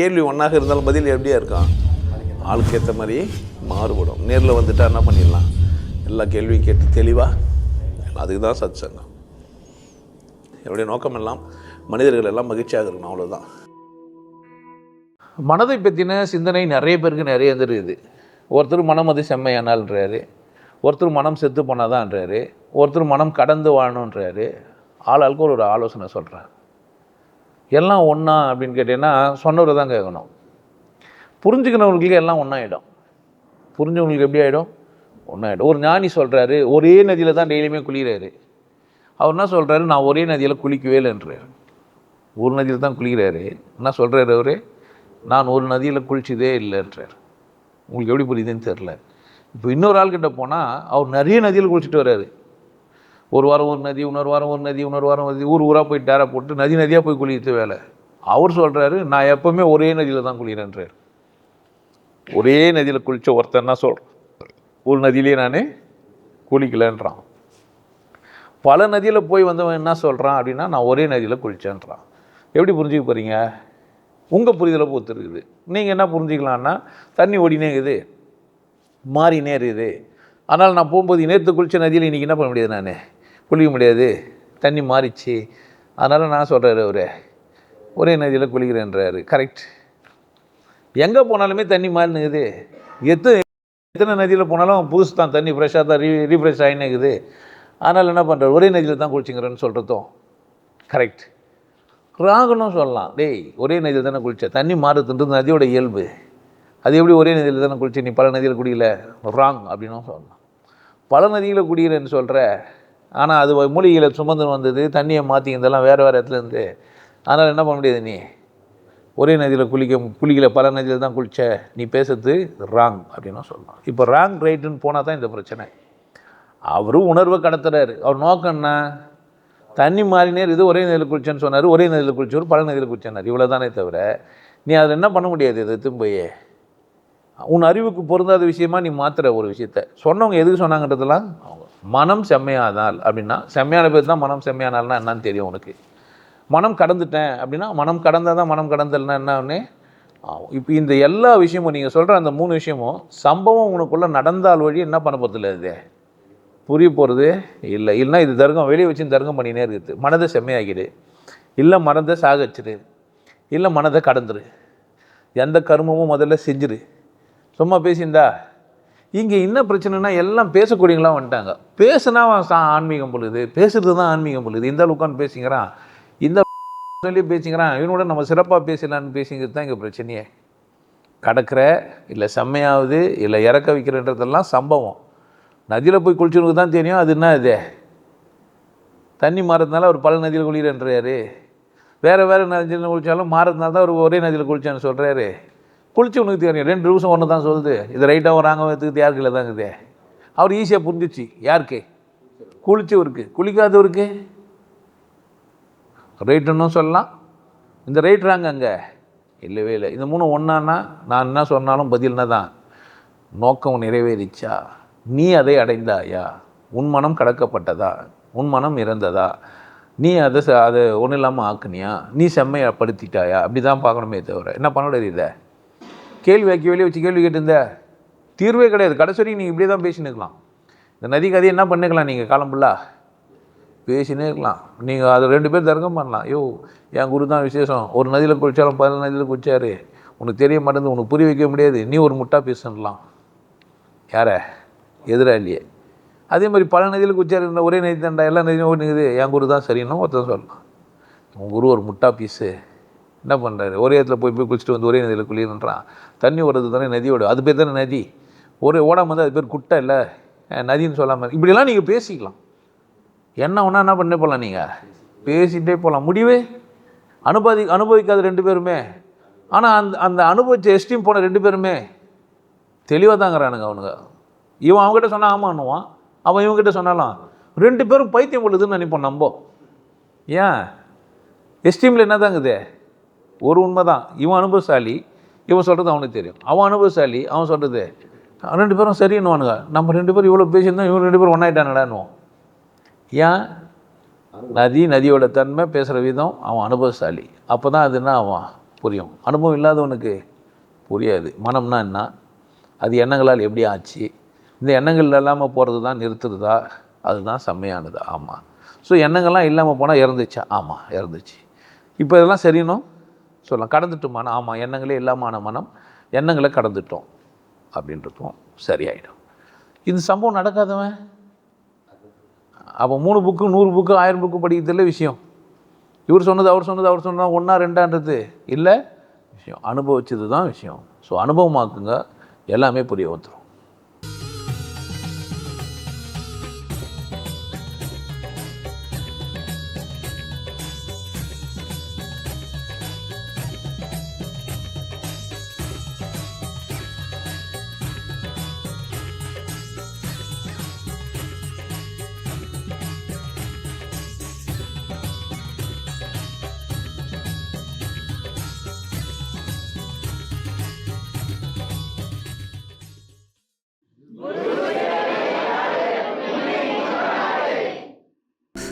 கேள்வி ஒன்றாக இருந்தாலும் பதில் எப்படியா இருக்கான் ஆளுக்கு ஏற்ற மாதிரி மாறுபடும். நேரில் வந்துட்டா என்ன பண்ணிடலாம்? எல்லா கேள்வியும் கேட்டு தெளிவாக அதுக்கு தான் சத் சங்கம் என்னுடைய நோக்கம் எல்லாம் மனிதர்கள் எல்லாம் மகிழ்ச்சியாக இருக்கணும் அவ்வளோதான் மனதை பற்றின சிந்தனை நிறைய பேருக்கு நிறைய இருந்துருக்குது. ஒருத்தர் மனம் அது செம்மையானால்ன்றாரு. ஒருத்தர் மனம் செத்து போனாதான்றாரு. ஒருத்தர் மனம் கடந்து வாழணுன்றாரு ஆளாளுக்கு ஒரு ஒரு ஆலோசனை சொல்கிறார் எல்லாம் ஒன்றா அப்படின்னு கேட்டீங்கன்னா சொன்னவர் தான் கேட்கணும். புரிஞ்சுக்கிறவங்களுக்கு எல்லாம் ஒன்றாயிடும் புரிஞ்சவங்களுக்கு எப்படி ஆகிடும் ஒன்றாயிடும் ஒரு ஞானி சொல்கிறாரு ஒரே நதியில் தான் டெய்லியுமே குளிக்கிறாரு. அவர் என்ன சொல்கிறாரு நான் ஒரே நதியில் குளிக்கவே இல்லைன்றாரு ஒரு நதியில் தான் குளிக்கிறாரு. என்ன சொல்கிறாரு அவர்? நான் ஒரு நதியில் குளிச்சதே இல்லைன்றார் உங்களுக்கு எப்படி புரியுதுன்னு தெரில இப்போ இன்னொரு ஆள்கிட்ட போனால் அவர் நிறைய நதியில் குளிச்சுட்டு வர்றாரு. ஒரு வாரம் ஒரு நதி இன்னொரு வாரம் ஒரு நதி இன்னொரு வாரம் ஒரு நதி ஊர் ஊராக போய் டேரை போட்டு நதி நதியாக போய் குளிக்கிறது வேலை. அவர் சொல்கிறாரு நான் எப்போவுமே ஒரே நதியில் தான் குளிக்கிறேன்றார் ஒரே நதியில் குளித்த ஒருத்தன் என்ன சொல்கிறேன் ஒரு நதியிலே நான் குளிக்கலன்றான். பல நதியில் போய் வந்தவன் என்ன சொல்கிறான் அப்படின்னா நான் ஒரே நதியில் குளித்தேன்றான் எப்படி புரிஞ்சுக்க போகிறீங்க உங்கள் புரிதலை பொறுத்து இருக்குது நீங்கள் என்ன புரிஞ்சுக்கலான்னா தண்ணி ஓடினே இருக்குது. மாறினே இருக்குது. அதனால் நான் போகும்போது நேற்று குளித்த நதியில் இன்றைக்கி என்ன பண்ண முடியாது நான்? குளிக்க முடியாது. தண்ணி மாறிச்சு. அதனால் நான் சொல்கிறாரு அவர். ஒரே நதியில் குளிக்கிறேன்றாரு. கரெக்ட் எங்கே போனாலுமே தண்ணி மாறினுக்குது எத்தனை எத்தனை நதியில் போனாலும் புதுசு தான். தண்ணி ஃப்ரெஷ்ஷாக தான் ரீ ரீஃப்ரெஷ் ஆகினுக்குது அதனால் என்ன பண்ணுறாரு ஒரே நதியில் தான் குளிச்சிங்கிறேன்னு சொல்கிறதும் கரெக்ட் ராகனும் சொல்லலாம். டேய் ஒரே நதியில் தானே குளிச்ச? தண்ணி மாறுதுன்றது நதியோட இயல்பு. அது எப்படி ஒரே நதியில் தானே குளிச்சு நீ பல நதியில் குடியில ராங் அப்படின்னும் சொல்லலாம். பல நதியில் குடியிலன்னு சொல்கிற ஆனால் அது மூலிகையில் சுமந்து வந்தது தண்ணியை மாற்றி இதெல்லாம் வேறு வேறு இடத்துல இருந்து. அதனால் என்ன பண்ண முடியாது நீ? ஒரே நதியில் குளிக்க குளிக்கல பல நதியில் தான் குளிச்ச நீ பேசுறது ராங் அப்படின்னு சொல்லலாம் இப்போ ராங் ரைட்டுன்னு போனால் தான் இந்த பிரச்சனை. அவரும் உணர்வை கடத்துறாரு. அவர் நோக்கம் என்ன? தண்ணி மாறினேர் இது ஒரே நதியில் குளிச்சேன்னு சொன்னார் ஒரே நதியில் குளிச்சவர் பல நதியில் குளிச்சனார் இவ்வளோ தானே தவிர நீ அதில் என்ன பண்ண முடியாது இது திரும்பையே உன் அறிவுக்கு பொருந்தாத விஷயமா நீ மாத்துற ஒரு விஷயத்த. சொன்னவங்க எதுக்கு சொன்னாங்கன்றதெல்லாம் அவங்க மனம் செம்மையானால் அப்படின்னா செம்மையான பேர் தான் மனம் செம்மையானால்னா என்னன்னு தெரியும் உனக்கு. மனம் கடந்துட்டேன் அப்படின்னா மனம் கடந்தால் தான் மனம் கடந்தல்னா என்னன்னு? இப்போ இந்த எல்லா விஷயமும் நீங்கள் சொல்கிற அந்த மூணு விஷயமும் சம்பவம் உனக்குள்ளே நடந்தால் வழி என்ன பண்ண போகிறதில்ல இது புரிய போகிறது இல்லை. இல்லைன்னா இது தர்க்கம் வெளியே வச்சு தர்க்கம் பண்ணினே இருக்குது. மனதை செம்மையாக்கிடு. இல்லை மனதை சாகச்சிடு. இல்லை மனதை கடந்துரு. எந்த கர்மமும் முதல்ல செஞ்சிரு. சும்மா பேசியிருந்தா இங்கே என்ன பிரச்சனைனா எல்லாம் பேசக்கூடியவங்களாம் வந்துட்டாங்க. பேசுனா சா ஆன்மீகம் பொழுது பேசுறது தான் ஆன்மீகம் பொழுது இந்த உட்காந்து பேசிக்கிறான். இந்த சொல்லி பேசிக்கிறான். இவனோட நம்ம சிறப்பாக பேசலான்னு பேசிங்கிறது தான் இங்கே பிரச்சனையே. கடக்கிற இல்லை செம்மையாவது இல்லை இறக்க வைக்கிறன்றதெல்லாம் சம்பவம். நதியில் போய் குளிச்சவனுக்கு தான் தெரியும். அது என்ன இது? தண்ணி மாறதுனால அவர் பல நதியில் குளிக்கிறன்றாரு. வேறு வேறு நதியில் குளித்தாலும் மாறதுனால தான் அவர் ஒரே நதியில் குளிச்சான்னு சொல்கிறாரு குளிச்சவனுக்கு தெரியும். ரெண்டு நிமிஷம் ஒன்று தான் சொல்லுது. இது ரைட்டாக வராங்க வைத்துக்கு யாருக்கு இல்லை தாங்குது அவர் ஈஸியாக புரிஞ்சிச்சு. யாருக்கு? குளிச்சவருக்கு. குளிக்காதவருக்கு. ரைட்டுன்னு சொல்லலாம். இந்த ரைட்ராங்க அங்கே. இல்லவே இல்லை. இந்த மூணு ஒன்றான்னா நான் என்ன சொன்னாலும் பதில்னா தான் நோக்கம் நிறைவேறிச்சா? நீ அதை அடைந்தாயா? உன் மனம் கடக்கப்பட்டதா? உன் மனம் இறந்ததா? நீ அதை ச- அதை ஒன்றும் இல்லாமல் ஆக்குனியா? நீ செம்மையப்படுத்திட்டாயா அப்படி தான் பார்க்கணுமே தவிர. என்ன பண்ண முடியாது இதை? கேள்வி வைக்க வெளியே வச்சு கேள்வி கேட்டிருந்த? தீர்வே கிடையாது. கடைசி வரைக்கும் நீங்கள் இப்படியே தான் பேசினுக்கலாம் இந்த நதி கதையை என்ன பண்ணிக்கலாம் நீங்கள் காலம் பேசினே இருக்கலாம். நீங்கள் அது ரெண்டு பேர் தர்க்கம் பண்ணலாம். ஐயோ என் குரு தான் விசேஷம். ஒரு நதியில் குளிச்சாலும் பதினொரு நதியில் குளிச்சாரு. உனக்கு தெரிய மாட்டேங்குது உனக்கு புரிய வைக்க முடியாது. நீ ஒரு முட்டா பேசலாம் யாரை? எதிராளியே அதே மாதிரி பல நதியில் குச்சாரு இந்த ஒரே நதி தாண்டா எல்லா நதியும் ஓடுங்குது என் குரு தான் சரின்னு ஒருத்தன் சொல்லலாம் உன் குரு ஒரு முட்டா பீஸு என்ன பண்ணுறாரு ஒரே இடத்துல போய் போய் குளிச்சுட்டு வந்து ஒரே நதியில் குளிர்ன்றான் தண்ணி ஓடுறது தானே நதி ஓடும் அது பேர் தானே நதி? ஒரு ஓடாம வந்து அது பேர் குட்டை இல்லை. நதின்னு சொல்லாமல் இப்படிலாம் நீங்கள் பேசிக்கலாம். என்ன ஒன்றா என்ன பண்ணே போகலாம் நீங்கள் பேசிகிட்டே போகலாம் முடிவே? அனுபவி அனுபவிக்காத ரெண்டு பேருமே. ஆனால் அந்த அந்த அனுபவித்த எஸ்டீம் போன ரெண்டு பேருமே தெளிவாக தாங்கிறானுங்க அவனுங்க. இவன் அவங்ககிட்ட சொன்னால் ஆமான்னுவான் அவன் இவங்ககிட்ட சொன்னாலாம். ரெண்டு பேரும் பைத்தியம் கொள்ளுதுன்னு நினைப்போம் நம்போ ஏன்? எஸ்டீமில் என்ன தாங்குது? ஒரு உண்மை தான் இவன் அனுபவசாலி இவன் சொல்கிறது அவனுக்கு தெரியும். அவன் அனுபவசாலி அவன் சொல்கிறது ரெண்டு பேரும் சரின்னுவானுங்க நம்ம ரெண்டு பேரும் இவ்வளோ பேசியிருந்தோம் இவங்க ரெண்டு பேரும் ஒன்றாயிட்டானுடான்னுவோம் ஏன்? நதி நதியோட தன்மை பேசுகிற விதம் அவன் அனுபவசாலி. அப்போ தான் அது என்ன அவன் புரியும். அனுபவம் இல்லாதவனுக்கு புரியாது. மனம்னா என்ன? அது எண்ணங்களால் எப்படி ஆச்சு? இந்த எண்ணங்கள் இல்லாமல் போகிறது தான் நிறுத்துறதா? அதுதான் செம்மையானது. ஆமாம் ஸோ எண்ணங்கள்லாம் இல்லாமல் போனால் இறந்துச்சா? ஆமாம் இறந்துச்சு. இப்போ இதெல்லாம் சரியணும் சொல்லலாம். கடந்துட்டோம்? மனம் ஆமாம் எண்ணங்களே இல்லாமான மனம். எண்ணங்களை கடந்துட்டோம். அப்படின்றதும் சரியாயிடும். இந்த சம்பவம் நடக்காதவன்? அப்போ மூணு புக்கு நூறு புக்கு ஆயிரம் புக்கு படிக்கிறதுல விஷயம். இவர் சொன்னது அவர் சொன்னது அவர் சொன்னது ஒன்றா ரெண்டான்றது இல்லை விஷயம். அனுபவிச்சது தான் விஷயம். ஸோ அனுபவமாக்குங்க. எல்லாமே புரிய வந்துடும்